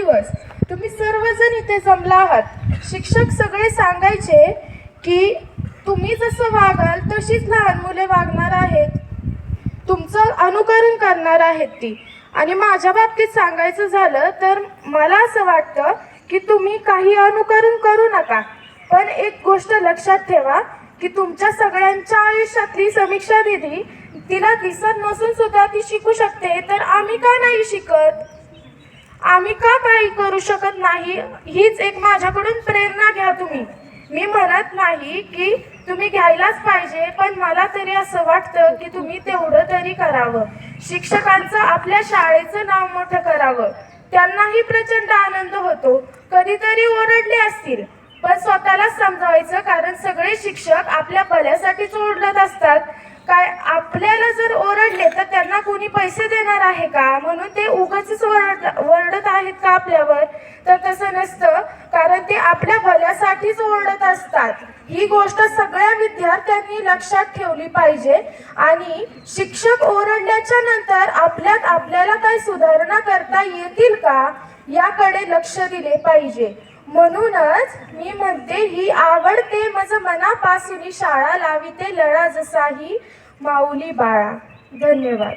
दिवस तुम्ही सर्वजण इथे जमला आहात. शिक्षक सगळे सांगायचे की तुम्ही जसं वागाल तशीच लहान मुले वागणार आहेत. तुमचं अनुकरण करणार आहेत ती. आणि माझ्या बाबतीत सांगायचं झालं तर मला असं वाटतं की तुम्ही काही अनुकरण करू नका. पण एक गोष्ट लक्षात ठेवा की तुमच्या सगळ्यांच्या आयुष्यातली समीक्षा निधी तिला दिसत नसून सुद्धा ती शिकू शकते तर आम्ही का नाही शिकत? आम्ही का काही करू शकत नाही? हीच एक माझ्याकडून प्रेरणा घ्या तुम्ही. मी म्हणत नाही की तुम्ही घ्यायलाच पाहिजे पण मला तरी असं वाटतं की तुम्ही तेवढं तरी करावं. शिक्षकांचं आपल्या शाळेचं नाव मोठं करावं. त्यांनाही प्रचंड आनंद होतो. कधीतरी ओरडले असतील. पण स्वतःलाच समजावायचं कारण सगळे शिक्षक आपल्या भल्यासाठीच ओरडत असतात. काय आपल्या जर ओरडले तर त्यांना कोणी पैसे देणार आहे का? म्हणून ते उगाच ओरडत आहेत का आपल्यावर? तर तसं नसतं कारण ते आपल्या भल्यासाठीच ओरडत असतात. ही गोष्ट सगळ्या विद्यार्थ्यांनी लक्षात ठेवली पाहिजे. आणि शिक्षक ओरडल्याच्या नंतर आपल्यात आपल्याला काही सुधारणा करता येतील का? याकडे लक्ष दिले पाहिजे. म्हणूनच मी म्हणते ही आवडते माझं मनापासून शाळा लाविते लढा जसाही माऊली बाळा धन्यवाद.